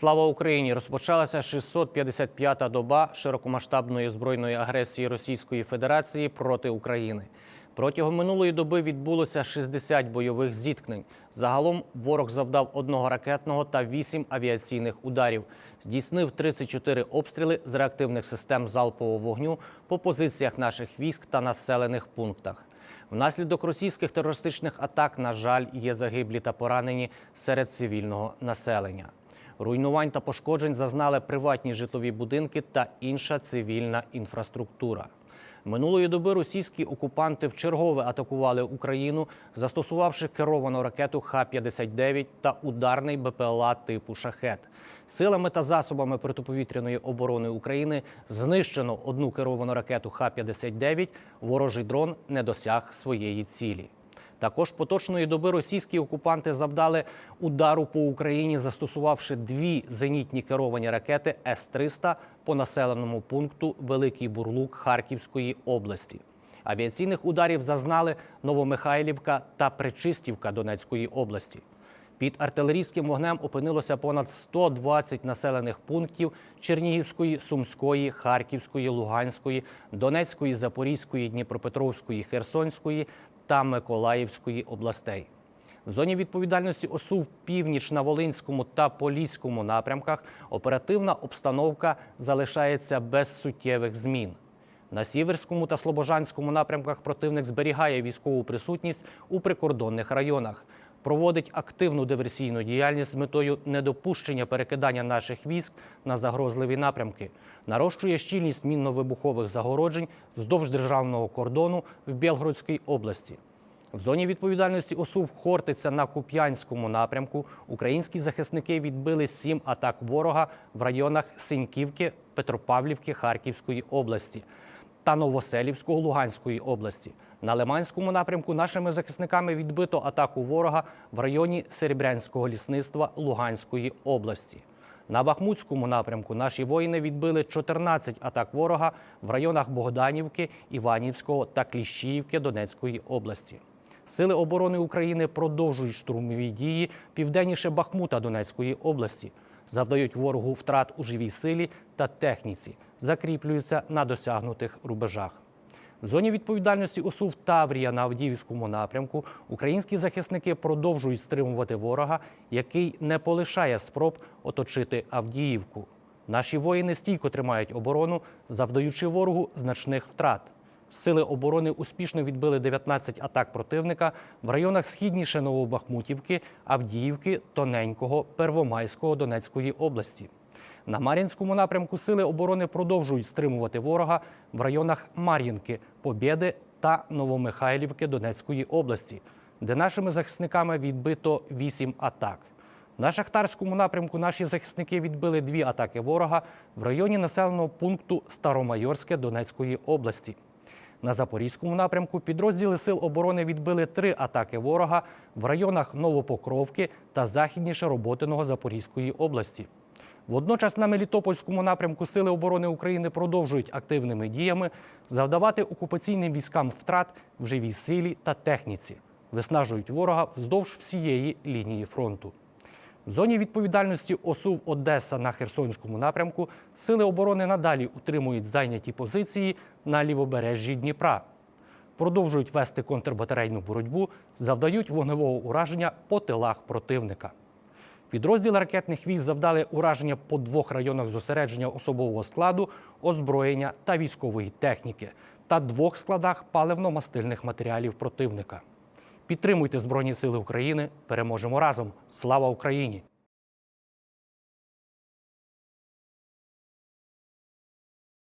Слава Україні! Розпочалася 655-та доба широкомасштабної збройної агресії Російської Федерації проти України. Протягом минулої доби відбулося 60 бойових зіткнень. Загалом ворог завдав одного ракетного та 8 авіаційних ударів. Здійснив 34 обстріли з реактивних систем залпового вогню по позиціях наших військ та населених пунктах. Внаслідок російських терористичних атак, на жаль, є загиблі та поранені серед цивільного населення. Руйнувань та пошкоджень зазнали приватні житлові будинки та інша цивільна інфраструктура. Минулої доби російські окупанти вчергове атакували Україну, застосувавши керовану ракету Х-59 та ударний БПЛА типу Шахет. Силами та засобами протиповітряної оборони України знищено одну керовану ракету Х-59. Ворожий дрон не досяг своєї цілі. Також поточної доби російські окупанти завдали удару по Україні, застосувавши дві зенітні керовані ракети С-300 по населеному пункту Великий Бурлук Харківської області. Авіаційних ударів зазнали Новомихайлівка та Причистівка Донецької області. Під артилерійським вогнем опинилося понад 120 населених пунктів Чернігівської, Сумської, Харківської, Луганської, Донецької, Запорізької, Дніпропетровської, Херсонської та Миколаївської областей. В зоні відповідальності ОСУ в північ на Волинському та Поліському напрямках оперативна обстановка залишається без суттєвих змін. На Сіверському та Слобожанському напрямках противник зберігає військову присутність у прикордонних районах, проводить активну диверсійну діяльність з метою недопущення перекидання наших військ на загрозливі напрямки, нарощує щільність мінно-вибухових загороджень вздовж державного кордону в Білгородській області. В зоні відповідальності ОСУ в Хортиця на Куп'янському напрямку українські захисники відбили сім атак ворога в районах Синьківки, Петропавлівки Харківської області та Новоселівського Луганської області. На Лиманському напрямку нашими захисниками відбито атаку ворога в районі Серебрянського лісництва Луганської області. На Бахмутському напрямку наші воїни відбили 14 атак ворога в районах Богданівки, Іванівського та Кліщіївки Донецької області. Сили оборони України продовжують штурмові дії південніше Бахмута Донецької області, завдають ворогу втрат у живій силі та техніці, закріплюються на досягнутих рубежах. В зоні відповідальності ОСУ Таврія на Авдіївському напрямку українські захисники продовжують стримувати ворога, який не полишає спроб оточити Авдіївку. Наші воїни стійко тримають оборону, завдаючи ворогу значних втрат. Сили оборони успішно відбили 19 атак противника в районах східніше Новобахмутівки, Авдіївки, Тоненького, Первомайського Донецької області. На Мар'їнському напрямку сили оборони продовжують стримувати ворога в районах Мар'їнки, Побєди та Новомихайлівки Донецької області, де нашими захисниками відбито 8 атак. На Шахтарському напрямку наші захисники відбили дві атаки ворога в районі населеного пункту Старомайорське Донецької області. На Запорізькому напрямку підрозділи Сил оборони відбили три атаки ворога в районах Новопокровки та західніше Роботиного Запорізької області. Водночас на Мелітопольському напрямку Сили оборони України продовжують активними діями завдавати окупаційним військам втрат в живій силі та техніці, виснажують ворога вздовж всієї лінії фронту. В зоні відповідальності ОСУВ Одеса на Херсонському напрямку сили оборони надалі утримують зайняті позиції на лівобережжі Дніпра. Продовжують вести контрбатарейну боротьбу, завдають вогневого ураження по тилах противника. Підрозділи ракетних військ завдали ураження по двох районах зосередження особового складу, озброєння та військової техніки та двох складах паливно-мастильних матеріалів противника. Підтримуйте Збройні Сили України. Переможемо разом. Слава Україні!